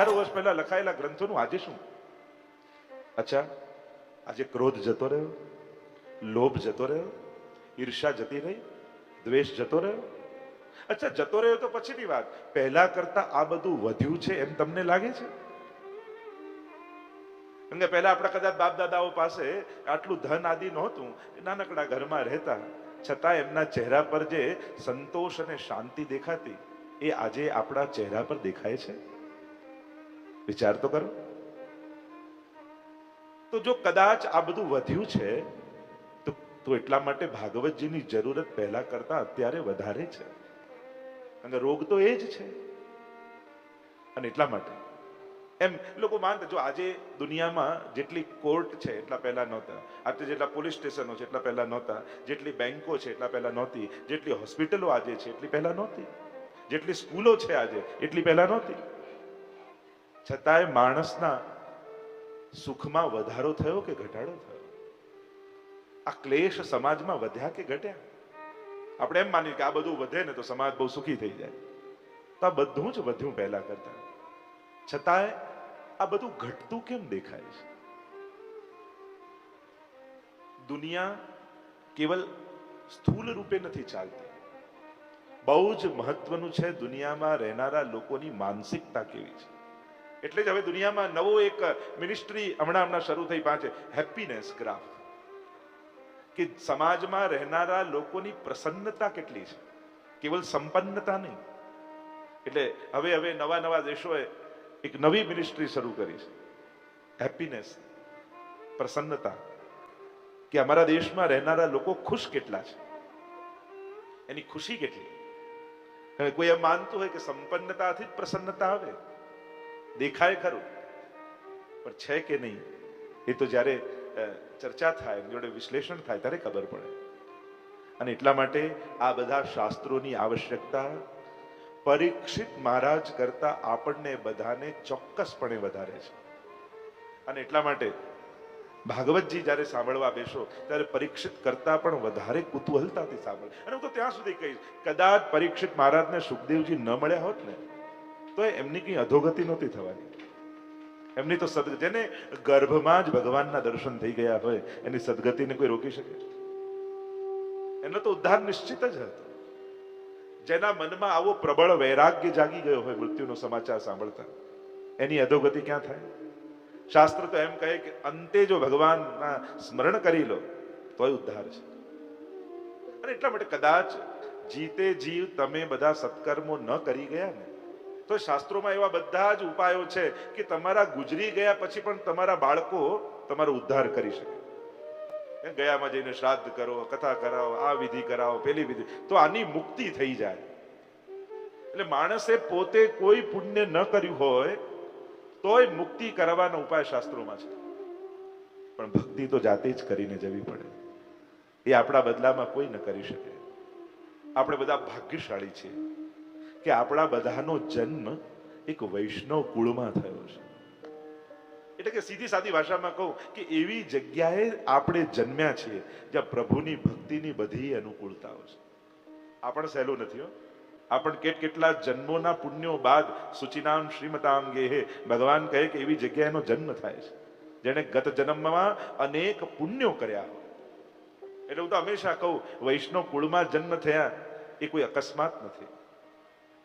હજારો વર્ષ પહેલા લખાયેલા ગ્રંથોનું આજે શું? અચ્છા, આજે ક્રોધ જતો રહ્યો, લોભ જતો રહ્યો, ઈર્ષા જતી રહી, દ્વેષ જતો રહ્યો. અચ્છા, જતો રહ્યો તો પછીની વાત. પહેલા કરતા આ બધું વધ્યું છે એમ તમને લાગે છે? કે પહેલા આપણા કદાચ બાપ દાદાઓ પાસે આટલું ધન આદિ નહોતું નાનકડા ઘરમાં રહેતા. છતાં એમના ચહેરા પર જે સંતોષ અને શાંતિ દેખાતી, એ આજે આપણા ચહેરા પર દેખાય છે? વિચાર તો કરો. તો જો કદાચ આ બધું વધ્યું છે, તો તો એટલા માટે ભાગવતજીની જરૂરત પહેલા કરતા અત્યારે વધારે છે. કે રોગ તો એ જ છે. અને એટલા માટે. એમ લોકો માનતા, જો આજે દુનિયામાં જેટલી કોર્ટ છે એટલા પહેલા નહોતા, આજે જેટલા પોલીસ સ્ટેશનો છે એટલા પહેલા નહોતા, જેટલી બેન્કો છે એટલા પહેલા નહોતી, જેટલી હોસ્પિટલો આજે છે એટલી પહેલા નહોતી, જેટલી સ્કૂલો છે આજે એટલી પહેલા નહોતી. છતાંય માણસના સુખમાં વધારો થયો કે ઘટાડો થયો? આ ક્લેશ સમાજમાં વધ્યા કે ઘટ્યા? આપણે એમ માનીએ કે આ બધું વધે ને તો સમાજ બહુ સુખી થઈ જાય. તો આ બધું જ વધ્યું પહેલા કરતા. છતાંય આ બધું ઘટતું કેમ દેખાય છે? દુનિયા કેવલ સ્થૂલ રૂપે નથી ચાલતી. બહુ જ મહત્વનું છે દુનિયામાં રહેનારા લોકોની માનસિકતા કેવી છે? એટલે જ હવે દુનિયામાં નવો એક મિનિસ્ટ્રી હમણાં હમણાં શરૂ થઈ પાંચ. હેપીનેસ ગ્રાફ કે સમાજમાં રહેનારા લોકોની પ્રસન્નતા કેટલી છે? કેવલ સંપન્નતા નહીં. એટલે હવે હવે નવા નવા દેશોએ એક નવી મિનિસ્ટ્રી શરૂ કરી છે. હેપીનેસ પ્રસન્નતા. કે અમારા દેશમાં રહેનારા લોકો ખુશ કેટલા છે? એની ખુશી કેટલી? કોઈ એમ માનતું હોય કે સંપન્નતાથી જ પ્રસન્નતા આવે? દેખાય ખરું. પણ છે કે નહીં, એ તો જ્યારે ચર્ચા થાય જોડે વિશ્લેષણ થાય, ત્યારે ખબર પડે. અને એટલા માટે આ બધા શાસ્ત્રોની આવશ્યકતા, પરીક્ષિત મહારાજ કરતા આપણને બધાને ચોક્કસપણે વધારે છે. અને એટલા માટે, ભાગવતજી જ્યારે સાંભળવા બેસો, ત્યારે પરીક્ષિત કરતા પણ વધારે કુતૂહલતાથી સાંભળે. અને હું તો ત્યાં સુધી કહીશ, કદાચ પરીક્ષિત મહારાજને સુખદેવજી ન મળ્યા હોત ને તો એમની કઈ અધોગતિ નહોતી થવાની. એમની તો સદ, જેને ગર્ભમાં જ ભગવાનના દર્શન થઈ ગયા હોય, એની સદગતિને કોઈ રોકી શકે? એનો તો ઉદ્ધાર નિશ્ચિત જ હતો. જેના મનમાં આવો પ્રબળ વૈરાગ્ય જાગી ગયો હોય મૃત્યુનો સમાચાર સાંભળતા, એની અધોગતિ ક્યાં થાય? શાસ્ત્ર તો એમ કહે કે અંતે જો ભગવાનના સ્મરણ કરી લો, તોય ઉદ્ધાર છે. અને એટલા માટે કદાચ જીતે જીવ તમે બધા સત્કર્મો ન કરી ગયા ને તો શાસ્ત્રોમાં એવા બધા જ ઉપાયો છે કે તમારા ગુજરી ગયા પછી પણ તમારા બાળકો તમારો ઉદ્ધાર કરી શકે. ગયામાં જઈને શ્રાદ્ધ કરો, કથા કરાવો, આ વિધિ કરાવો, પેલી વિધિ. તો આની મુક્તિ થઈ જાય. એટલે માણસે પોતે કોઈ પુણ્ય ન કર્યું હોય, તોય મુક્તિ કરવાનો ઉપાય શાસ્ત્રોમાં છે. પણ ભક્તિ તો જાતે જ કરીને જવી પડે. એ આપણા બદલામાં કોઈ ન કરી શકે. આપણે બધા ભાગ્યશાળી છીએ. કે આપણા બધાનો જન્મ એક વૈષ્ણવ કુળમાં થયો છે. એટલે કે સીધી સાદી ભાષામાં કહું કે એવી જગ્યાએ આપણે જન્મ્યા છીએ જ્યાં પ્રભુની ભક્તિની બધી અનુકૂળતાઓ છે. આ પણ સહેલું નથી હો. આપણ કેટ કેટલા જન્મોના પુણ્યો બાદ સુચિનામ શ્રીમતામ ગેહે. ભગવાન કહે કે એવી જગ્યાએનો જન્મ થાય છે. જેણે ગત જન્મમાં અનેક પુણ્યો કર્યા એટલે હું તો હંમેશા કહું, વૈષ્ણવ કુળમાં જન્મ થયા એ કોઈ અકસ્માત નથી.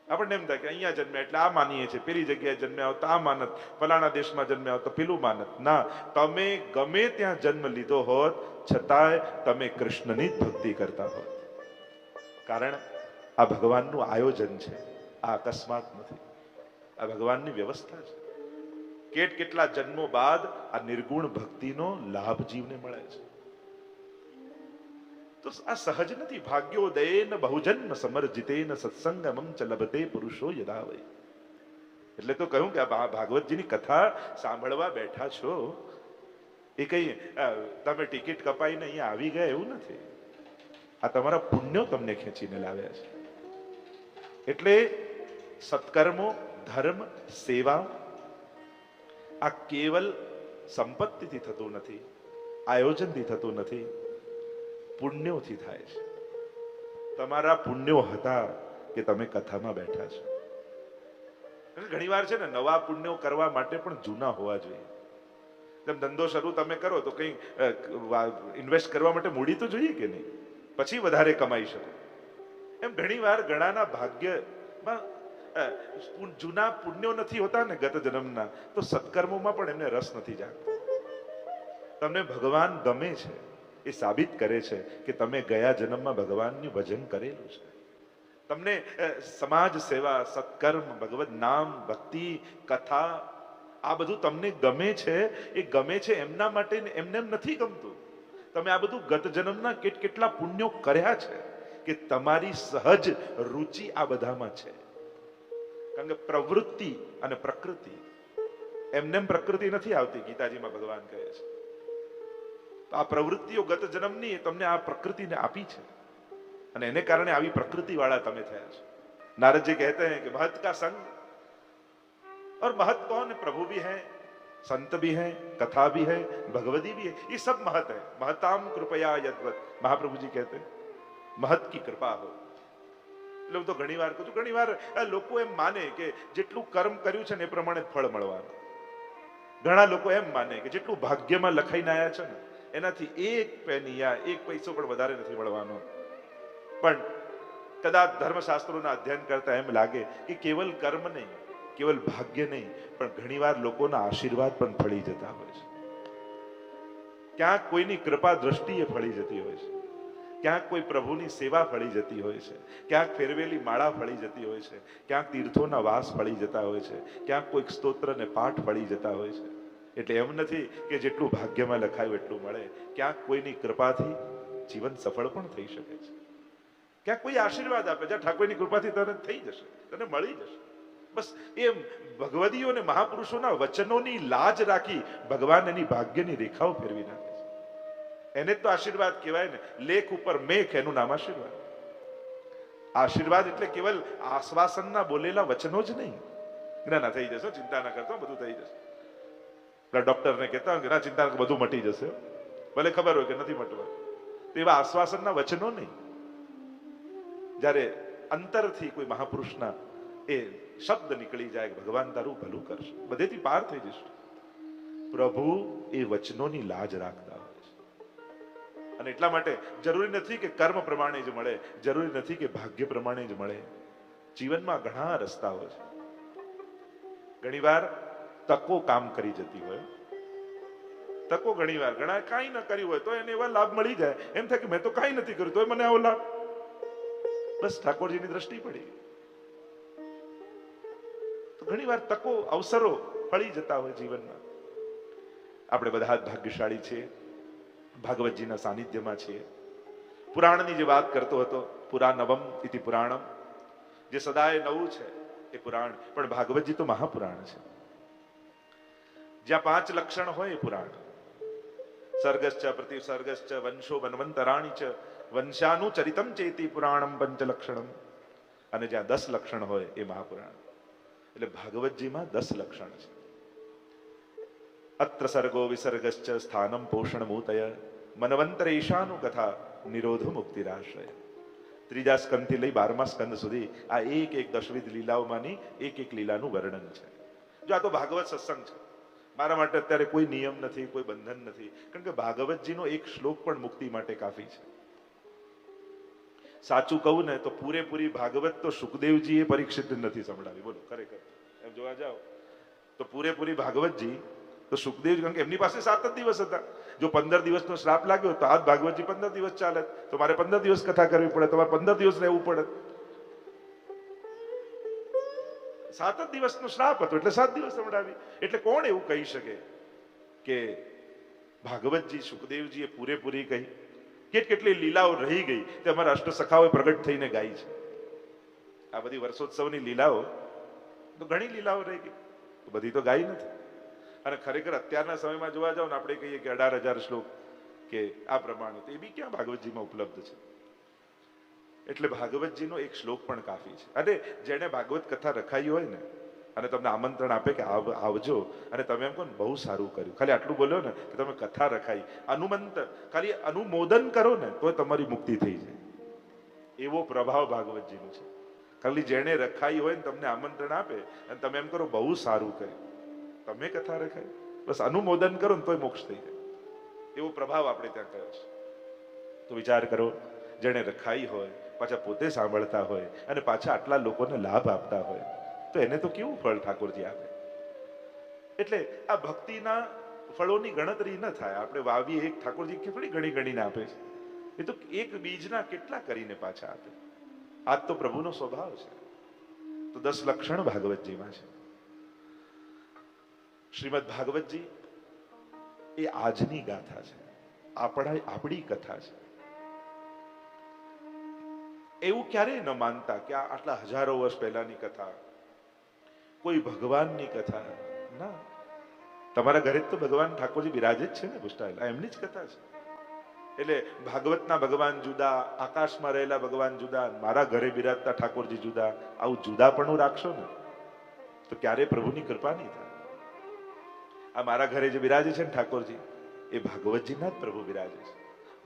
આપણને એમ થાય કે અહીંયા જન્મ્યા એટલે આ માનીએ છીએ. પેલી જગ્યાએ જન્મ્યા હો તો આ માનત. ફલાણા દેશમાં જન્મ્યા હો તો પેલું માનત. ના, તમે ગમે ત્યાં જન્મ લીધો હોત, છતાંય તમે કૃષ્ણની જ ભક્તિ કરતા હોત. કારણ આ ભગવાનનું આયોજન છે. આ અકસ્માત નથી. આ ભગવાનની વ્યવસ્થા છે. કેટ કેટલા જન્મો બાદ આ નિર્ગુણ ભક્તિનો લાભ જીવને મળે છે. તો આ સહજ નથી. ભાગ્યોદયન બહુજન્મ સમર્જિતેન સત્સંગમમ ચ લભતે પુરુષો યદાવય એટલે તો કહ્યું કે આ ભાગવતજીની કથા સાંભળવા બેઠા છો. એ કઈ તમે ટિકિટ કપાઈને અહીંયા આવી ગયા એવું નથી. આ તમારા પુણ્યો તમને ખેંચીને લાવ્યા છે. એટલે સત્કર્મો, ધર્મ, સેવા, આ કેવલ સંપત્તિથી થતું નથી. આયોજનથી થતું નથી. પુણ્યોથી થાય છે. તમારા પુણ્યો હતા કે તમે કથામાં બેઠા છો. ઘણી વાર છે ને નવા પુણ્યો કરવા માટે પણ જૂના હોવા જોઈએ. જેમ ધંધો શરૂ તમે કરો તો કંઈ ઇન્વેસ્ટ કરવા માટે મૂડી તો જોઈએ કે નહીં? પછી વધારે કમાઈ શકો. એમ ઘણી વાર ઘણાના ભાગ્યમાં જૂના પુણ્યો નથી હોતા ને ગત જન્મના, તો સત્કર્મોમાં પણ એમને રસ નથી જાગતો. તમને ભગવાન ગમે છે. એ સાબિત કરે છે કે તમે ગયા જન્મમાં ભગવાનનું ભજન કરેલું છે. તમને સમાજ સેવા, સત્કર્મ ભગવત નામ, ભક્તિ, કથા, આ બધું તમને ગમે છે, એ ગમે છે એમના માટે એમને એમ નથી ગમતું. તમે આ બધું ગત જન્મના કેટ, કેટલા પુણ્યો કર્યા છે કે તમારી સહજ રુચિ આ બધામાં છે. કારણ કે પ્રવૃત્તિ અને પ્રકૃતિ, એમને એમ પ્રકૃતિ નથી આવતી, ગીતાજીમાં ભગવાન કહે છે. આ પ્રવૃત્તિઓ ગત જન્મની એ તમને આ પ્રકૃતિને આપી છે અને એને કારણે આવી પ્રકૃતિ વાળા તમે થયા છો नारद जी कहते हैं कि महत का संग और महत कौन है प्रभु भी है संत भी है कथा भी है भगवती भी है ये सब महत है महताम कृपया यदवत महाप्रभु जी कहते हैं महत की कृपા હો એટલે હું તો ઘણી વાર કહું છું ઘણી વાર આ લોકો એમ માને કે જેટલું કર્મ કર્યું છે ને એ પ્રમાણે જ ફળ મળવાનું ઘણા લોકો એમ માને કે જેટલું ભાગ્યમાં લખાઈને આવ્યા છે ને એનાથી એક પેની યા એક પૈસો પણ વધારે નથી મળવાનો. પણ કદાચ ધર્મશાસ્ત્રોના અધ્યયન કરતા એમ લાગે કે કેવલ કર્મ નહીં, કેવલ ભાગ્ય નહીં, પણ ઘણીવાર લોકોના આશીર્વાદ પણ ફળી જતા હોય છે. ક્યાંક કોઈની કૃપા દ્રષ્ટિએ ફળી જતી હોય છે. ક્યાંક કોઈ પ્રભુની સેવા ફળી જતી હોય છે. ક્યાંક ફેરવેલી માળા ફળી જતી હોય છે. ક્યાંક તીર્થોના વાસ ફળી જતા હોય છે. ક્યાંક કોઈક સ્તોત્ર ને પાઠ ફળી જતા હોય છે. એટલે એમ નથી કે જેટલું ભાગ્યમાં લખાયું એટલું મળે. ક્યાંક કોઈની કૃપાથી જીવન સફળ પણ થઈ શકે છે. ક્યાંક કોઈ આશીર્વાદ આપે જ્યાં ઠાકોરની કૃપાથી તને થઈ જશે, તને મળી જશે. બસ એ ભગવદીઓ અને મહાપુરુષોના વચનોની લાજ રાખી ભગવાન એની ભાગ્યની રેખાઓ ફેરવી નાખે છે. એને તો આશીર્વાદ કહેવાય ને, લેખ ઉપર મેખ એનું નામ આશીર્વાદ. આશીર્વાદ એટલે કેવલ આશ્વાસનના બોલેલા વચનો જ નહીં. ના ના થઈ જશે, ચિંતા ના કરતો, બધું થઈ જશે. પેલા ડૉક્ટરને કહેતા હોય કે ના, ચિંતા બધું મટી જશે. ભલે ખબર હોય કે નથી મટવા. તો એવા આશ્વાસનના વચનો નહીં. જ્યારે અંતરથી કોઈ મહાપુરુષના એ શબ્દ નીકળી જાય કે ભગવાન તારું ભલું કરશે. બધેથી પાર થઈ જશે પ્રભુ એ વચનોની લાજ રાખતા હોય છે. અને એટલા માટે જરૂરી નથી કે કર્મ પ્રમાણે જ મળે, જરૂરી નથી કે ભાગ્ય પ્રમાણે જ મળે. જીવનમાં ઘણા રસ્તાઓ છે. ઘણીવાર તકો કામ કરી જતી હોય. તકો ઘણીવાર ઘણા કાંઈ ન કર્યું હોય તો એને એવા લાભ મળી જાય. એમ થાય કે મેં તો કાંઈ નથી કર્યું તો મને આવો લાભ. બસ ઠાકોરજીની દ્રષ્ટિ પડી. તો ઘણીવાર તકો, અવસરો ફળી જતા હોય જીવનમાં. આપણે બધા ભાગ્યશાળી છીએ. ભાગવતજીના સાનિધ્યમાં છીએ. પુરાણની જે વાત કરતો હતો પુરાણવમ ઇતિ પુરાણમ, જે સદાય નવું છે એ પુરાણ. પણ ભાગવતજી તો મહાપુરાણ છે. જ્યાં પાંચ લક્ષણ હોય પુરાણ. સર્ગશ્ચ પ્રતિસર્ગશ્ચ વંશો વનવંતરાણી ચ વંશાનું ચરિતમ ચેતી પુરાણમ પંચલક્ષણમ. અને જ્યાં દસ લક્ષણ હોય એ મહાપુરાણ. એટલે ભાગવતજીમાં દસ લક્ષણ છે. અત્ર સર્ગો વિસર્ગશ્ચ સ્થાનમ પોષણ મૂતય મનવંતર ઈશાનું કથા નિરોધ મુક્તિરાશ્રય ત્રીજા સ્કંદથી લઈ બારમા સ્કંદ સુધી આ એક એક દશવિધ લીલાઓમાંની એક એક લીલાનું વર્ણન છે. જો આ તો ભાગવત સત્સંગ છે. મારા માટે અત્યારે કોઈ નિયમ નથી, કોઈ બંધન નથી. કારણ કે ભાગવતજીનો એક શ્લોક પણ મુક્તિ માટે કાફી છે. સાચું કહું ને તો પૂરેપૂરી ભાગવત તો સુખદેવજીએ પરીક્ષિત નથી સંભળાવી. બોલો, ખરેખર. એમ જોવા જાઓ. તો પૂરેપૂરી ભાગવતજી, તો સુખદેવ કારણ કે એમની પાસે સાત જ દિવસ હતા. જો પંદર દિવસનો શ્રાપ લાગ્યો તો આ ભાગવતજી પંદર દિવસ ચાલે. તો મારે પંદર દિવસ કથા કરવી પડે, તમારે પંદર દિવસ રહેવું પડે. સાત જ દિવસનો શ્રાપ હતો, એટલે સાત દિવસ સંભળાવી એટલે કોણ એવું કહી શકે કે ભાગવતજી, સુખદેવજીએ પૂરેપૂરી કહી? કેટ કેટલી લીલાઓ રહી ગઈ તે અમારા અષ્ટસખાઓએ પ્રગટ થઈને ગાઈ છે. આ બધી વર્ષોત્સવની લીલાઓ, તો ઘણી લીલાઓ રહી ગઈ. તો બધી તો ગાઈ નથી. અને ખરેખર અત્યારના સમયમાં જોવા જાવ ને આપણે કહીએ કે અઢાર હજાર શ્લોક કે આ પ્રમાણે, તો એ બી ક્યાં ભાગવતજીમાં ઉપલબ્ધ છે? એટલે ભાગવતજીનો એક શ્લોક પણ કાફી છે. અને જેને ભાગવત કથા રખાઈ હોય ને, અને તમને આમંત્રણ આપે કે આવ, આવજો, અને તમે એમ કહો ને, બહુ સારું કર્યું. ખાલી આટલું બોલ્યો ને, કે તમે કથા રખાઈ. અનુમંત, ખાલી અનુમોદન કરો ને, તો તમારી મુક્તિ થઈ જાય. એવો પ્રભાવ ભાગવતજીનો છે. ખાલી જેણે રખાઈ હોય ને, તમને આમંત્રણ આપે, અને તમે એમ કરો, બહુ સારું કર્યું. તમે કથા રખાય બસ અનુમોદન કરો ને, તોય મોક્ષ થઈ જાય. એવો પ્રભાવ આપણે ત્યાં કર્યો છે. તો વિચાર કરો, જેણે રખાઈ હોય પાછા પોતે સાંભળતા હોય અને પાછા આટલા લોકોને લાભ આપતા હોય, તો એને તો કેવું ફળ ઠાકોરજી આપે? એટલે આ ભક્તિના ફળોની ગણતરી ન થાય. આપણે વાવીએ એક ઠાકોરજી કેટલી ગણી ગણીને આપે છે. એ તો એક બીજના કેટલા કરીને પાછા આપે? આજ તો પ્રભુનો સ્વભાવ છે. તો દસ લક્ષણ ભાગવતજીમાં છે. શ્રીમદ ભાગવતજી, એ આજની ગાથા છે. આપણા આપણી કથા છે. એવું ક્યારેય ન માનતા કે આ આટલા હજારો વર્ષ પહેલાની કથા. કોઈ ભગવાનની કથા. ના. તમારા ઘરે તો ભગવાન ઠાકોરજી બિરાજે જ છે ને પુષ્ટાયેલા એમની જ કથા છે. એટલે ભાગવતના ભગવાન જુદા, આકાશમાં રહેલા ભગવાન જુદા, મારા ઘરે બિરાજતા ઠાકોરજી જુદા. આવું જુદાપણું રાખશો ને, તો ક્યારે પ્રભુની કૃપા નહીં થાય. આ મારા ઘરે જે બિરાજે છે ને ઠાકોરજી, એ ભાગવતજીના જ પ્રભુ બિરાજે છે.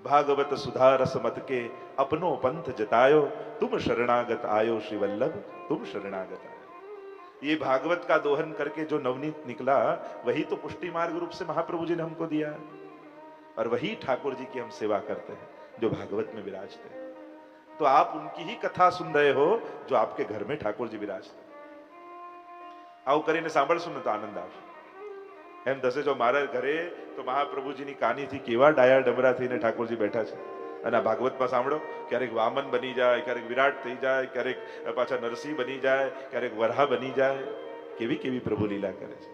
भागवत सुधारस मत के अपनो पंथ जतायो, तुम शरणागत आयो शिवल्लभ, तुम शरणागत आयो। ये भागवत का दोहन करके जो नवनीत निकला, वही तो पुष्टि मार्ग रूप से महाप्रभु जी ने हमको दिया। और वही ठाकुर जी की हम सेवा करते हैं, जो भागवत में विराजते हैं। तो आप उनकी ही कथा सुन रहे हो, जो आपके घर में ठाकुर जी विराजते आओ करी ने सांभ सुन तो आनंद आवश्यक એમ થશે, જો મારા ઘરે તો મહાપ્રભુજીની કાનીથી કેવા ડાયા ડમરા થઈને ઠાકોરજી બેઠા છે? અને આ ભાગવતમાં સાંભળો, ક્યારેક વામન બની જાય, ક્યારેક વિરાટ થઈ જાય, ક્યારેક પાછા નરસિંહ બની જાય, ક્યારેક વરહા બની જાય. કેવી કેવી પ્રભુ લીલા કરે છે.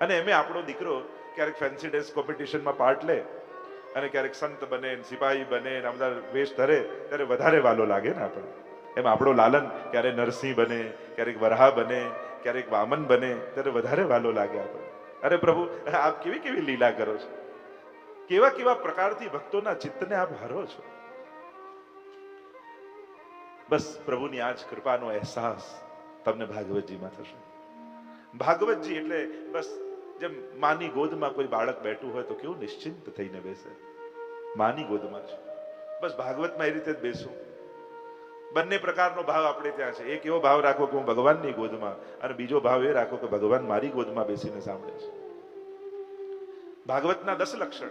અને એમે આપણો દીકરો ક્યારેક ફેન્સી ડ્રેસ કોમ્પિટિશનમાં પાર્ટ લે અને ક્યારેક સંત બને સિપાહી બને આ બધા વેશ ધરે, ત્યારે વધારે વાલો લાગે ને આપણે એમ આપણો લાલન ક્યારે નરસિંહ બને, ક્યારેક વરહા બને, ક્યારેક વામન બને, ત્યારે વધારે વાલો લાગે આપણે અરે પ્રભુ, આપ કેવી કેવી લીલા કરો છો? કેવા કેવા પ્રકારથી ભક્તોના ચિત્તને આપ હરો છો? બસ પ્રભુની આ જ કૃપાનો અહેસાસ તમને ભાગવતજીમાં થશે. ભાગવતજી એટલે બસ જેમ માની ગોદમાં કોઈ બાળક બેઠું હોય તો કેવું નિશ્ચિંત થઈને બેસે. માની ગોદમાં છે બસ ભાગવતમાં એ રીતે જ બેસું. બંને પ્રકારનો ભાવ આપણે ત્યાં છે. એક એવો ભાવ રાખો કે હું ભગવાનની ગોદમાં અને બીજો ભાવ એ રાખો કે ભગવાન મારી ગોદમાં બેસીને સાંભળે છે. ભાગવતના દસ લક્ષણ.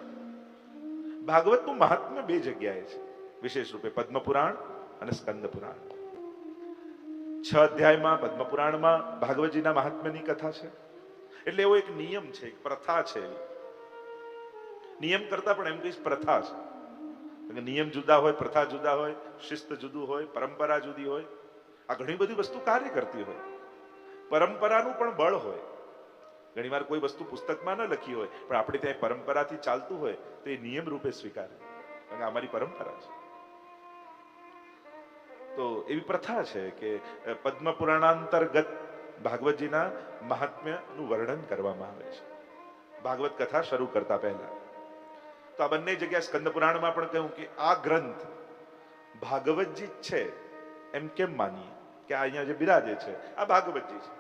ભાગવતનું મહાત્મ્ય બે જગ્યાએ છે. વિશેષ રૂપે પદ્મપુરાણ અને સ્કંદ પુરાણ છ અધ્યાયમાં પદ્મપુરાણમાં ભાગવતજીના મહાત્મ્યની કથા છે. એટલે એવો એક નિયમ છે, એક પ્રથા છે. નિયમ કરતા પણ એમ કહીશ પ્રથા છે. નિયમ જુદા હોય, પ્રથા જુદા હોય, શિસ્ત જુદું હોય, પરંપરા જુદી હોય, આ ઘણી બધી વસ્તુ કાર્ય કરતી હોય. પરંપરાનું પણ બળ હોય. ઘણીવાર કોઈ વસ્તુ પુસ્તકમાં ન લખી હોય, પણ આપણે ત્યાં પરંપરાથી ચાલતું હોય, તો એ નિયમ રૂપે સ્વીકારે. કારણ કે અમારી પરંપરા છે. તો એવી પ્રથા છે કે પદ્મ પુરાણાંતર્ગત ભાગવતજીના મહાત્મ્યનું વર્ણન કરવામાં આવે છે. ભાગવત કથા શરૂ કરતા પહેલા. તો આ બંને જગ્યાએ સ્કંદ પુરાણમાં પણ કહ્યું કે આ ગ્રંથ ભાગવતજી જ છે. એમ કેમ માનીએ? કે આ અહીંયા જે બિરાજે છે, આ ભાગવતજી છે.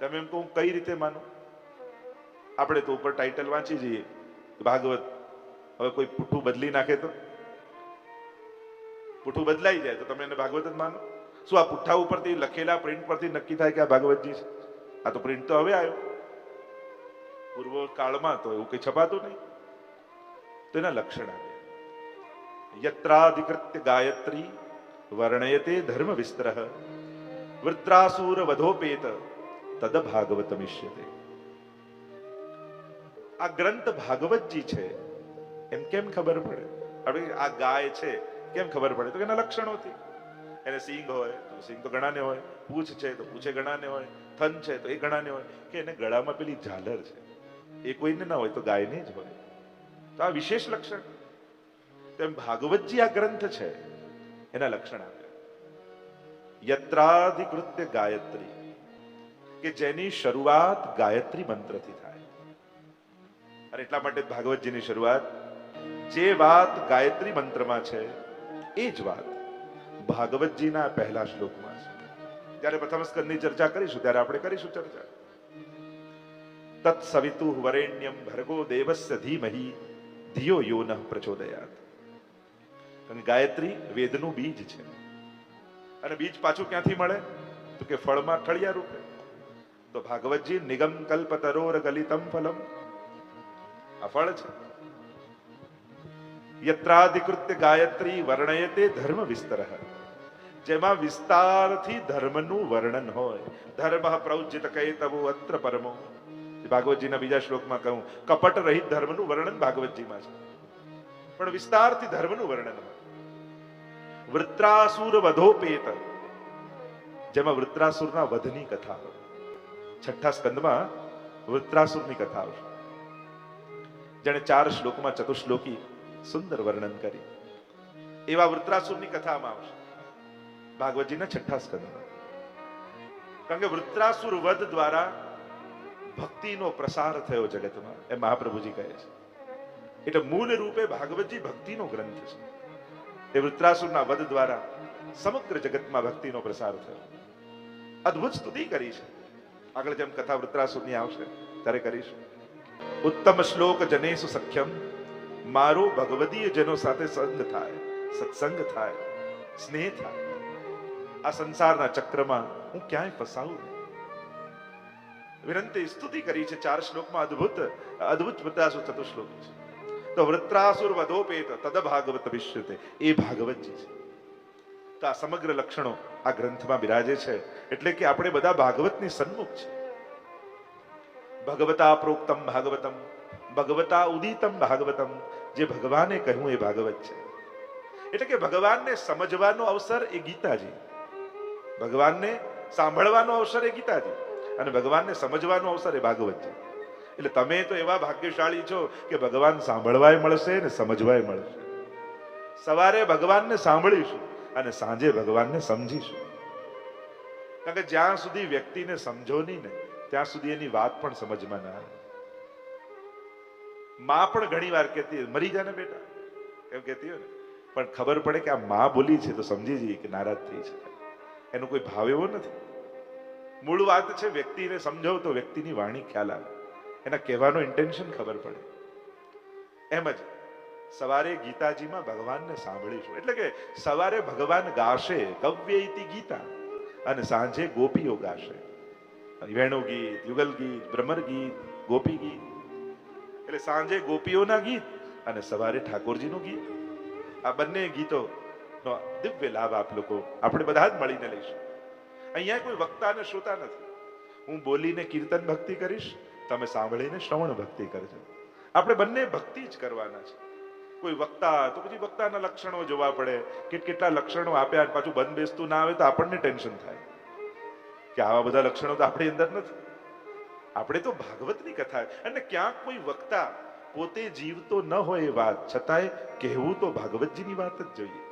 તમે એમ કહું કઈ રીતે માનો? આપણે તો ઉપર ટાઇટલ વાંચી જઈએ ભાગવત. હવે કોઈ પુઠ્ઠું બદલી નાખે તો? પુઠ્ઠું બદલાઈ જાય તો તમે એને ભાગવત જ માનો? શું આ પુઠ્ઠા ઉપરથી લખેલા પ્રિન્ટ પરથી નક્કી થાય કે આ ભાગવતજી છે? આ તો પ્રિન્ટ તો હવે આવ્યો. પૂર્વ કાળમાં તો એવું કઈ છપાતું નહીં. તો એના લક્ષણ આવે. યત્રાધિકૃત્ય ગાયત્રી વર્ણયતે ધર્મ વિસ્તર વૃત્રાસુર વધોપેત, તદ ભાગવતમિષ્યતે આ ગ્રંથ ભાગવતજી છે, એમ કેમ ખબર પડે? આપણે આ ગાય છે, કેમ ખબર પડે? તો એના લક્ષણોથી. એને સિંગ હોય, તો સિંગ તો ઘણાને હોય. પૂછ છે, તો પૂછે ઘણાને હોય. થન છે, તો એ ઘણાને હોય. કે એને ગળામાં પેલી ઝાલર છે. એ કોઈને ના હોય, તો ગાયને જ હોય. તો આ વિશેષ લક્ષણ. તેમ ભાગવતજી આ ગ્રંથ છે, એના લક્ષણ આપે યત્રાધિકૃત્ય ગાયત્રી, કે જેની શરૂઆત ગાયત્રી મંત્રથી થાય. અને એટલા માટે ભાગવતજીની શરૂઆત, જે વાત ગાયત્રી મંત્રમાં છે, એ જ વાત ભાગવતજીના પહેલા શ્લોકમાં છે. જ્યારે પ્રથમ સ્કંદની ચર્ચા કરીશું, ત્યારે આપણે કરીશું ચર્ચા. તત્સવિતુ વરેણ્યમ ભર્ગો દેવસ્ય ધીમહી ધિયો યો ન પ્રચોદયાત. કારણ કે ગાયત્રી વેદનું બીજ છે. અને બીજ પાછું ક્યાંથી મળે? તો કે ફળમાં ઠળિયા રૂપે. તો ભાગવતજી, નિગમ કલ્પતરોર ગલિતમ ફલમ. આ ફળ છે. યત્રાધિકૃત્ય ગાયત્રી વર્ણયતે ધર્મ વિસ્તર. જેમાં વિસ્તારથી ધર્મનું વર્ણન હોય. ધર્મ પ્રૌજિત કહે તવો અત્ર પરમો. ભાગવતજીના બીજા શ્લોકમાં કહું કપટ રહિત ધર્મનું વર્ણન ભાગવતજીમાં છે. પણ વિસ્તારથી ધર્મનું વર્ણન વૃત્રાસુર વધોપેત જેમાં વૃત્રાસુરના વધની કથા છઠ્ઠા સ્કંદમાં વૃત્રાસુરની કથા આવશે જેણે ચાર શ્લોકમાં ચતુશ્લોકી સુંદર વર્ણન કરી. એવા વૃત્રાસુરની કથામાં આવશે. ભાગવતજીના છઠ્ઠા સ્કંદમાં. કારણ કે વૃત્રાસુર વધ દ્વારા ભક્તિનો પ્રસાર થયો જગતમાં એ મહાપ્રભુજી કહે છે. એટલે મૂળ રૂપે ભાગવતજી ભક્તિનો ગ્રંથ છે. એ વૃત્રાસુરના વધ દ્વારા સમગ્ર જગતમાં ભક્તિનો પ્રસાર થયો. અદ્ભુત સ્તુતિ કરી છે. આગળ જેમ કથા વૃત્રાસુરની આવશે, ત્યારે કરીશું. ઉત્તમ શ્લોક જનેશુ સખ્યમ, મારો ભગવદીય જનો સાથે સંગ થાય, સત્સંગ થાય, સ્નેહ થાય. આ સંસારના ચક્રમાં હું ક્યાંય ફસાવું નહીં. વિનંતી સ્તુતિ કરી છે ચાર શ્લોકમાં અદ્ભુત અદ્ભુત વૃત્રાસુર ચતુશ્લોક છે તો વૃત્રાસુર વધોપેત તદ ભાગવત વિશ્વતે એ ભાગવતજી છે તો આ સમગ્ર લક્ષણો આ ગ્રંથમાં બિરાજે છે એટલે કે આપણે બધા ભાગવતની સન્મુખ છે ભગવતા પ્રોક્તમ ભાગવતમ ભગવતા ઉદિતમ ભાગવતમ જે ભગવાને કહ્યું એ ભાગવત છે એટલે કે ભગવાનને સમજવાનો અવસર એ ગીતાજી ભગવાનને સાંભળવાનો અવસર એ ગીતાજી અને ભગવાનને સમજવાનો અવસર એ ભાગવતજી એટલે તમે તો એવા ભાગ્યશાળી છો કે ભગવાન સાંભળવાય મળશે ને સમજવાય મળશે. સવારે ભગવાનને સાંભળીશું અને સાંજે ભગવાનને સમજીશું. કારણ કે જ્યાં સુધી વ્યક્તિને સમજો નહીં ને, ત્યાં સુધી એની વાત પણ સમજમાં ના આવે. માં પણ ઘણી વાર કહેતી મરી જા ને બેટા. એમ કહેતી હોય ને. પણ ખબર પડે કે આ માં બોલી છે તો સમજી જઈએ કે નારાજ થઈ છે. એનો કોઈ ભાવ એવો નથી. મૂળ વાત છે વ્યક્તિને સમજાવ તો વ્યક્તિની વાણી ખ્યાલ આવે. એના કહેવાનો ઇન્ટેન્શન ખબર પડે. એમ જ સવારે ગીતાજીમાં ભગવાનને સાંભળીશું. એટલે કે સવારે ભગવાન ગાશે કવ્ય ગીતા, અને સાંજે ગોપીઓ ગાશે. વેણુ ગીત, યુગલ ગીત ભ્રમર ગીત, ગોપી ગીત. એટલે સાંજે ગોપીઓના ગીત અને સવારે ઠાકોરજીનું ગીત. આ બંને ગીતો નો દિવ્ય લાભ આપ લોકો, આપણે બધા જ મળીને લઈશું. અહીંયા કોઈ વક્તા અને શ્રોતા નથી. હું બોલીને કીર્તન ભક્તિ કરીશ, તમે સાંભળીને શ્રવણ ભક્તિ કરજો. આપણે બંને ભક્તિ જ કરવાના છે. કોઈ વક્તા, તો પછી વક્તાના લક્ષણો જોવા પડે. કે કેટલા લક્ષણો આપ્યા પાછું બંધ બેસતું ના આવે તો આપણને ટેન્શન થાય. કે આવા બધા લક્ષણો તો આપણી અંદર નથી. આપણે તો ભાગવતની કથા. અને ક્યાંક કોઈ વક્તા પોતે જીવતો ન હોય એ વાત, છતાંય કહેવું તો ભાગવતજીની વાત જ જોઈએ.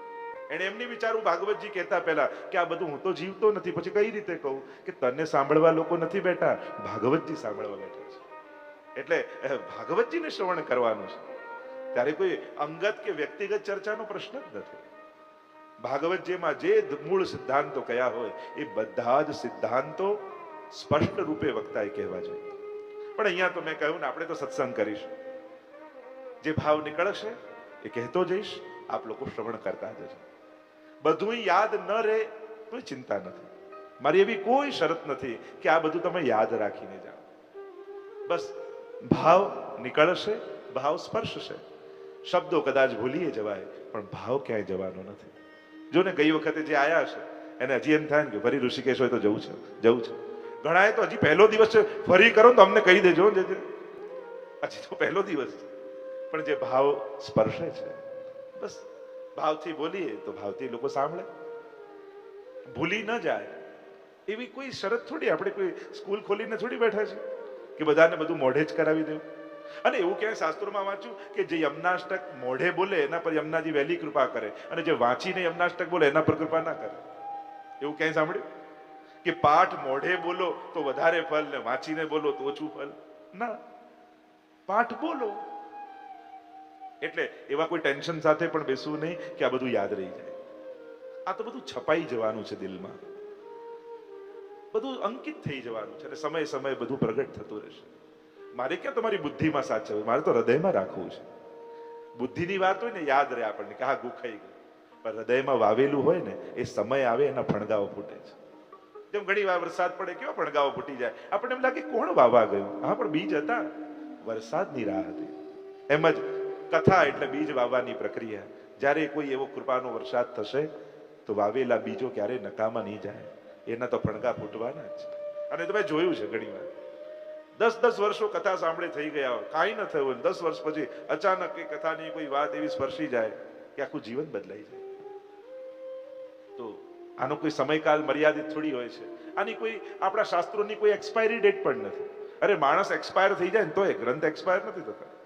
એને એમની વિચારું ભાગવતજી કહેતા પહેલા કે આ બધું હું તો જીવતો નથી. પછી કઈ રીતે કહું કે તને સાંભળવા લોકો નથી બેઠા? ભાગવતજી સાંભળવા બેઠા છે. એટલે ભાગવતજીને શ્રવણ કરવાનું છે. ત્યારે કોઈ અંગત કે વ્યક્તિગત ચર્ચાનો પ્રશ્ન જ નથી. ભાગવતજીમાં જે મૂળ સિદ્ધાંતો કયા હોય, એ બધા જ સિદ્ધાંતો સ્પષ્ટ રૂપે વક્તાએ કહેવા જોઈએ. પણ અહીંયા તો મેં કહ્યું ને, આપણે તો સત્સંગ કરીશું. જે ભાવ નીકળશે, એ કહેતો જઈશ, આપ લોકો શ્રવણ કરતા જજો. બધું યાદ ન રહે તો ચિંતા નથી. મારી એવી કોઈ શરત નથી કે આ બધું તમે યાદ રાખીને જાઓ. બસ, ભાવ નીકળશે, ભાવ સ્પર્શશે. શબ્દો કદાચ ભૂલીએ જવાય, પણ ભાવ ક્યાંય જવાનો નથી. જો ને ગઈ વખતે જે આયા છે એને હજી એમ થાય ને કે ફરી ઋષિકેશ હોય તો જવું છે જવું છે. ઘણાએ તો હજી પહેલો દિવસ છે, ફરી કરો તો અમને કહી દેજો જે. હજી તો પહેલો દિવસ છે. પણ જે ભાવ સ્પર્શે છે, બસ ભાવથી બોલીએ તો ભાવથી લોકો સાંભળે. ભૂલી ન જાય. એવી કોઈ શરત થોડી, આપણે કોઈ સ્કૂલ ખોલીને થોડી બેઠા છે કે બધાને બધું મોઢે જ કરાવી દેવું. અને એવું ક્યાંય શાસ્ત્રોમાં વાંચ્યું કે જે યમનાષ્ટક મોઢે બોલે, એના પર યમનાજી વહેલી કૃપા કરે અને જે વાંચીને યમનાષ્ટક બોલે, એના પર કૃપા ના કરે. એવું ક્યાંય સાંભળ્યું? કે પાઠ મોઢે બોલો તો વધારે ફળ ને વાંચીને બોલો તો ઓછું ફળ. ના. પાઠ બોલો એટલે એવા કોઈ ટેન્શન સાથે પણ બેસવું નહીં કે આ બધું યાદ રહી જાય. આ તો બધું છપાઈ જવાનું છે દિલમાં. બધું અંકિત થઈ જવાનું છે અને સમય સમય બધું પ્રગટ થતું રહેશે. મારે ક્યાં તમારી બુદ્ધિમાં સાચવવું? મારે તો હૃદયમાં રાખવું છે. બુદ્ધિની વાત હોય ને, યાદ રહે આપણને કે હા ગુખાઈ ગયું. પણ હૃદયમાં વાવેલું હોય ને, એ સમય આવે, એના ફણગાઓ ફૂટે છે. જેમ ઘણી વાર વરસાદ પડે, કેવા ફણગાઓ ફૂટી જાય? આપણને એમ લાગે કોણ વાવા ગયું? હા, પણ બીજ હતા. વરસાદની રાહ હતી. એમ જ કથા એટલે બીજ વાવવાની પ્રક્રિયા. જ્યારે કોઈ એવો કૃપાનો વરસાદ થશે, તો વાવેલા બીજો ક્યારે નકામા નહીં જાય. એના તો ફણગા ફૂટવાના જ. અને તમે જોયું છે ઘણી વાર દસ દસ વર્ષો કથા સાંભળે થઈ ગયા હોય. કાંઈ ન થયું દસ વર્ષ પછી અચાનક એ કથાની કોઈ વાત એવી સ્પર્શી જાય કે આખું જીવન બદલાઈ જાય. તો આનો કોઈ સમયકાલ મર્યાદિત થોડી હોય છે. આની કોઈ આપણા શાસ્ત્રોની કોઈ એક્સપાયરી ડેટ પણ નથી. અરે માણસ એક્સપાયર થઈ જાય ને તો એ ગ્રંથ એક્સપાયર નથી થતા.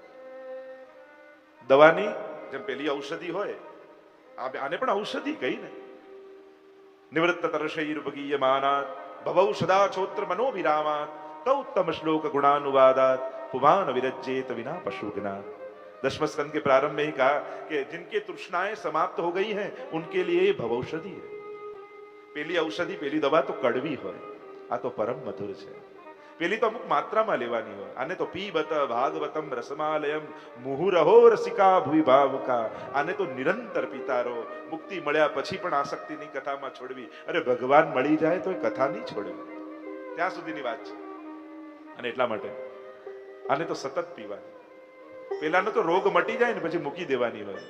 દવાની જેમ પેલી ઔષધિ હોય આ બે- આને પણ ઔષધિ કહી ને નિવૃત્ત તરશૈર્ભગીયમાનાત ભવૌ સદા છોત્ર મનોવિરામાત તૌત્તમ શ્લોક गुणानुवादात पुमान विरज्येत विना पशुघ्ना दशम स्कंद के प्रारंभ में ही कहा कि जिनकी तृष्णाएं समाप्त हो गई हैं उनके लिए ये भवौषधि है પેલી ઔષધિ પેલી દવા તો કડવી હોય આ તો પરમ મધુર છે પેલી તો અમુક માત્રામાં લેવાની હોય. આને તો પીબત, ભાગવતમ, રસમાલયમ, મુહુરહો, રસિકા ભૂભાવકા આને તો નિરંતર પીતા રહો મુક્તિ મળ્યા પછી પણ આસક્તિની કથામાં છોડવી. અરે ભગવાન મળી જાય તો એ કથા નહીં છોડવી ત્યાં સુધીની વાત છે. અને એટલા માટે આને તો સતત પીવાની. પેલાનો તો રોગ મટી જાય ને પછી મૂકી દેવાની હોય.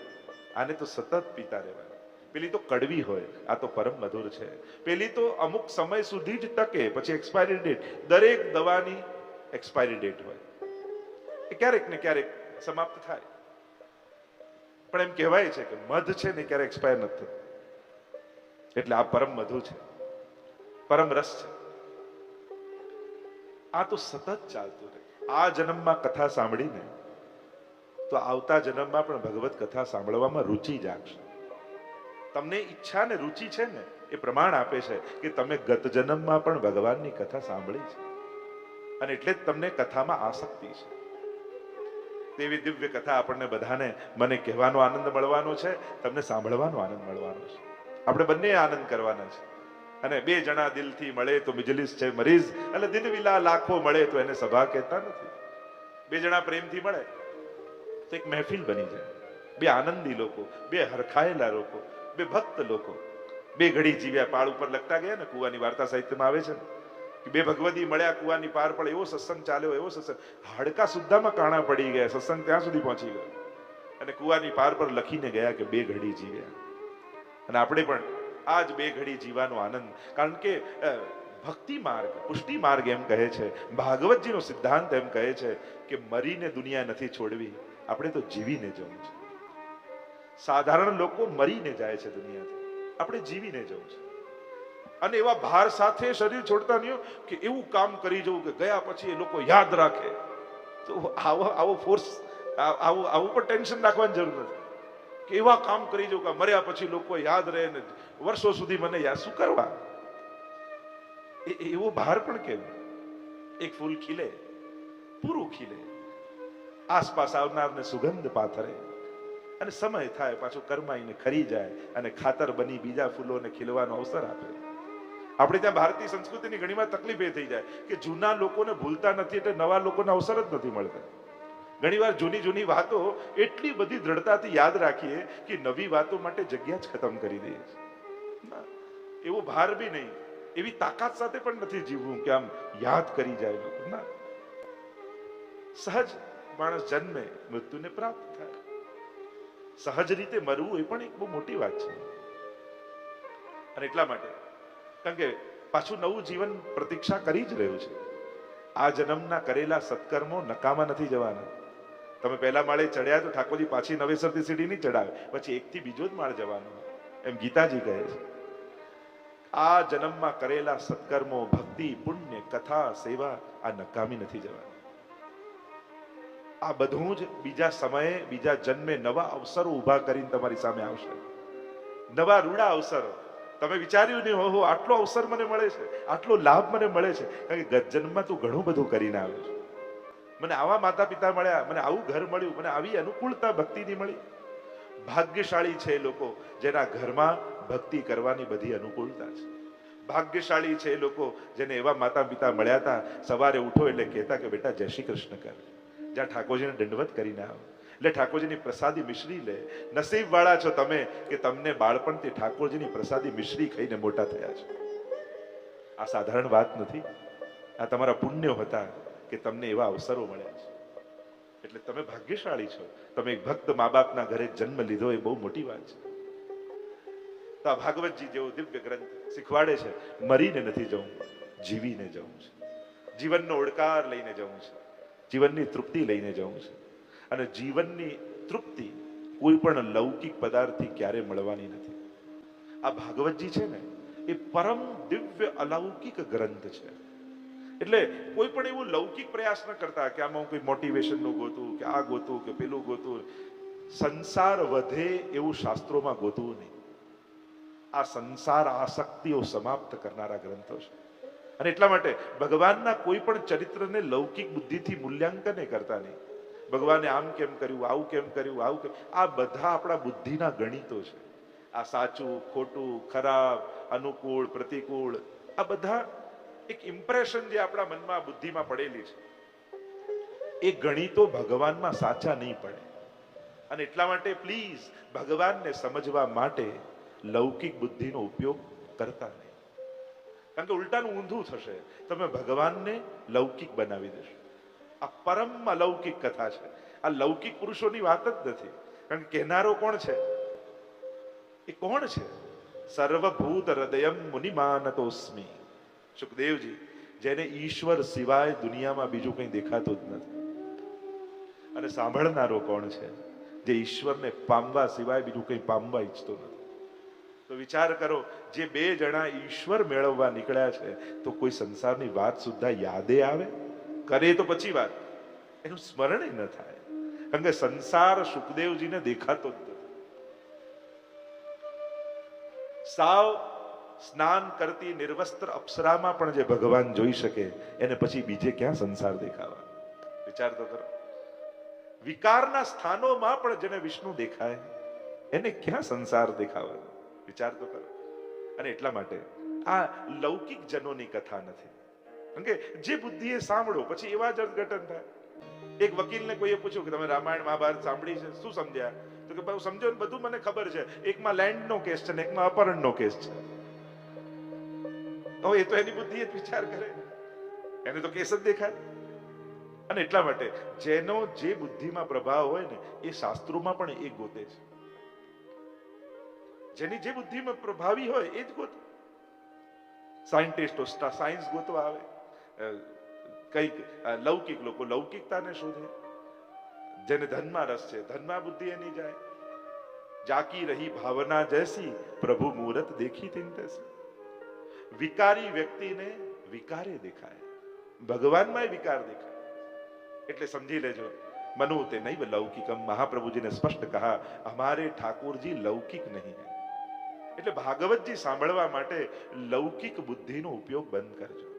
આને તો સતત પીતા રહેવાનું. પેલી તો કડવી હોય, આ તો પરમ મધુર છે. પેલી તો અમુક સમય સુધી જ ટકે, પછી એક્સપાયરી ડેટ દરેક દવાની એક્સપાયરી ડેટ હોય. એ ક્યારેક ને ક્યારેક સમાપ્ત થાય. પણ એમ કહેવાય છે કે મધ છે ને ક્યારે એક્સપાયર નથી એટલે આ પરમ મધુ છે. પરમ રસ છે. આ તો સતત ચાલતું રહે. આ જન્મમાં કથા સાંભળીને, તો આવતા જન્મમાં પણ ભગવત કથા સાંભળવામાં રુચિ જાગશે. તમને ઈચ્છા ને રુચિ છે ને, એ પ્રમાણ આપે છે કે તમે ગત જન્મમાં પણ ભગવાનની કથા સાંભળી છે. અને એટલે જ તમને કથામાં આસક્તિ છે. તેવી દિવ્ય કથા આપણને બધાને મને કહેવાનો આનંદ મળવાનો છે, તમને સાંભળવાનો આનંદ મળવાનો છે. આપણે બંને આનંદ કરવાના છે. અને બે જણા દિલથી મળે તો મિજલિસ છે મરીઝ એટલે દિન વિલા લાખો મળે તો એને સભા કહેતા નથી. બે જણા પ્રેમથી મળે તો એક મહેફિલ બની જાય. બે આનંદી લોકો, બે હરખાયેલા લોકો બે ભક્ત લોકો. બે ઘડી જીવ્યા પાળ ઉપર લખતા ગયા ને, કુવાની વાર્તા સાહિત્યમાં આવે છે કે બે ભગવતી મળ્યા કુવાની પાર પડે એવો સત્સંગ ચાલ્યો, એવો સત્સંગ. હાડકા સુદ્ધામાં કાણા પડી ગયા, સત્સંગ ત્યાં સુધી પહોંચી ગયો. અને કુવાની પાર પર લખીને ગયા કે બે ઘડી જીવ્યા. અને આપણે પણ આ જ બે ઘડી જીવાનો આનંદ, કારણ કે ભક્તિ માર્ગ, પુષ્ટિ માર્ગ એમ કહે છે. ભાગવતજીનો સિદ્ધાંત એમ કહે છે કે મરીને દુનિયા નથી છોડવી, આપણે તો જીવીને જવું છે. સાધારણ લોકો મરીને જાય છે દુનિયાથી. આપણે જીવીને જવું છે. અને એવા ભાર સાથે શરીર છોડતા નહીં કે એવું કામ કરી જવું કે ગયા પછી એ લોકો યાદ રાખે. તો આવો આવો ફોર્સ આવું આવું પણ ટેન્શન રાખવાની જરૂર નથી. કે એવા કામ કરી જવું કે મર્યા પછી લોકો યાદ રહે ને વર્ષો સુધી મને યાદ. શું કરવા? એ- એવો ભાર પણ કેમ? એક ફૂલ ખીલે, પૂરું ખીલે. આસપાસ આવનારને સુગંધ પાથરે. અને સમય થાય, પાછો કરમાઈને ખરી જાય અને ખાતર બની બીજા ફૂલોને ખીલવાનો અવસર આપે. આપણે ત્યાં ભારતીય સંસ્કૃતિની ઘણીવાર તકલીફ એ થઈ જાય કે જૂના લોકોને ભૂલતા નથી એટલે નવા લોકોને અવસર જ નથી મળતા. ઘણીવાર જૂની જૂની વાતો એટલી બધી દ્રઢતાથી યાદ રાખીએ કે નવી વાતો માટે જગ્યા જ ખતમ કરી દઈએ એવો ભાર બી નહીં. એવી તાકાત સાથે પણ નથી જીવવું કે આમ યાદ કરી જાય. લોકો ના. સહજ માણસ જન્મે, મૃત્યુને પ્રાપ્ત થાય. સહજ રીતે મરવું એ પણ એક બહુ મોટી વાત છે. અને એટલા માટે, કારણ કે પાછું નવું જીવન પ્રતીક્ષા કરી જ રહ્યું છે. આ જન્મના કરેલા સત્કર્મો નકામા નથી જવાના. તમે પહેલા માળે ચડ્યા તો ઠાકોરજી પાછી નવેસરથી સીડી નહીં ચડાવે, પછી એકથી બીજો જ માળ જવાનો. એમ ગીતાજી કહે છે. આ જન્મમાં કરેલા સત્કર્મો, ભક્તિ, પુણ્ય, કથા, સેવા આ નકામી નથી જવાની. આ બધું જ બીજા સમયે, બીજા જન્મે નવા અવસરો ઊભા કરીને તમારી સામે આવશે. નવા રૂડા અવસરો. તમે વિચાર્યું નહીં હો આટલો અવસર મને મળે છે, આટલો લાભ મને મળે છે. કારણ કે જન્મમાં તું ઘણું બધું કરીને આવ્યો છે. મને આવા માતા પિતા મળ્યા, મને આવું ઘર મળ્યું, મને આવી અનુકૂળતા ભક્તિની મળી. ભાગ્યશાળી છે લોકો, જેના ઘરમાં ભક્તિ કરવાની બધી અનુકૂળતા છે. ભાગ્યશાળી છે લોકો, જેને એવા માતા પિતા મળ્યા હતા, સવારે ઉઠો એટલે કહેતા કે, બેટા, જય શ્રી કૃષ્ણ કર. જ્યાં ઠાકોરજીને દંડવત કરીને આવો. એટલે ઠાકોરજીની પ્રસાદી મિશ્રી લે. નસીબ વાળા છો તમે કે તમને બાળપણથી ઠાકોરજીની પ્રસાદી મિશ્રી ખાઈને મોટા થયા છો. આ સાધારણ વાત નથી. આ તમારા પુણ્યો હતા કે તમને એવા અવસરો મળ્યા છે. એટલે તમે ભાગ્યશાળી છો. તમે એક ભક્ત મા બાપના ઘરે જન્મ લીધો એ બહુ મોટી વાત છે. તો આ ભાગવતજી જેવો દિવ્ય ગ્રંથ શીખવાડે છે, મરીને નથી જવું, જીવીને જવું છે. જીવનનો ઓડકાર લઈને જવું છે. જીવનની તૃપ્તિ લઈને જવું છે. અને જીવનની તૃપ્તિ કોઈ પણ લૌકિક પદાર્થથી ક્યારે મળવાની નથી. આ ભાગવતજી છે ને, એ પરમ દિવ્ય અલૌકિક ગ્રંથ છે. એટલે કોઈ પણ એવું લૌકિક પ્રયાસ ન કરતા કે આમાં હું કોઈ મોટિવેશનનું ગોતું, કે આ ગોતું, કે પેલું ગોતું. સંસાર વધે એવું શાસ્ત્રોમાં ગોતવું નહીં. આ સંસાર આસક્તિઓ સમાપ્ત કરનારા ગ્રંથો છે. અને એટલા માટે ભગવાનના કોઈ પણ ચરિત્રને લૌકિક બુદ્ધિથી મૂલ્યાંકન કરતા નહીં. ભગવાને આમ કેમ કર્યું, આવું કેમ કર્યું, આવું કેમ? આ બધા આપણા બુદ્ધિના ગણિતો છે. આ સાચું, ખોટું, ખરાબ, અનુકૂળ, પ્રતિકૂળ, આ બધા એક ઇમ્પ્રેશન જે આપણા મનમાં બુદ્ધિમાં પડેલી છે. એ ગણિતો ભગવાનમાં સાચા નહીં પડે. અને એટલા માટે પ્લીઝ ભગવાનને સમજવા માટે લૌકિક બુદ્ધિનો ઉપયોગ કરતા નહીં. કારણ કે ઉલટાનું ઊંધું થશે. તમે ભગવાનને લૌકિક બનાવી દેશો. આ પરમ અલૌકિક કથા છે. આ લૌકિક પુરુષોની વાત જ નથી. કારણ કે કહેનારો કોણ છે? એ કોણ છે? સર્વભૂત હૃદયમ મુનિમાનતોસ્મી. સુખદેવજી, જેને ઈશ્વર સિવાય દુનિયામાં બીજું કંઈ દેખાતું જ નથી. અને સાંભળનારો કોણ છે? જે ઈશ્વરને પામવા સિવાય બીજું કંઈ પામવા ઈચ્છતો નથી. તો વિચાર કરો, જે બે જણા ઈશ્વર મેળવવા નીકળ્યા છે, તો કોઈ સંસારની વાત સુદ્ધા યાદે આવે? કરે તો પછી વાત. એનું સ્મરણ ન થાય. કારણ કે સંસાર સુખદેવજીને દેખાતો જ સાવ સ્નાન કરતી નિર્વસ્ત્ર અપ્સરામાં પણ જે ભગવાન જોઈ શકે, એને પછી બીજે ક્યાં સંસાર દેખાવા? વિચાર તો કરો. વિકારના સ્થાનોમાં પણ જેને વિષ્ણુ દેખાય, એને ક્યાં સંસાર દેખાવાનો વિચાર તો કરો. અને એટલા માટે આ લૌકિક જનોની કથા નથી. કે જે બુદ્ધિએ સાંભળો, પછી એવા જ અર્થઘટન થાય. એક વકીલને કોઈએ પૂછ્યું કે તમે રામાયણ, મહાભારત સાંભળી છે, શું સમજ્યા? તો કે સમજો બધું, મને ખબર છે. એકમાં લેન્ડનો કેસ છે ને એકમાં અપહરણનો કેસ છે. હવે એ તો એની બુદ્ધિ જ વિચાર કરે. એને તો કેસ જ દેખાય. અને એટલા માટે જેનો જે બુદ્ધિમાં પ્રભાવ હોય ને, એ શાસ્ત્રોમાં પણ એ ગોતે છે. જેની જે બુદ્ધિમાં પ્રભાવી હોય એ જ ગોતે સાયન્ટિસ્ટો સાયન્સ ગોતવા આવે. કંઈક લૌકિક લોકો લૌકિકતાને શોધે. જેને ધનમાં રસ છે, ધનમાં બુદ્ધિ એની જાય. જાકી રહી ભાવના જૈસી પ્રભુ મુહૂર્ત દેખી તીન તૈસી વિકારી વ્યક્તિને વિકારે દેખાય. ભગવાનમાં વિકાર દેખાય. એટલે સમજી લેજો, મનુ તે નહીં લૌકિકમ. મહાપ્રભુજીને સ્પષ્ટ કહા, અમારે ઠાકોરજી લૌકિક નહીં હૈ. એટલે ભાગવતજી સાંભળવા માટે લૌકિક બુદ્ધિનો ઉપયોગ બંધ કરજો.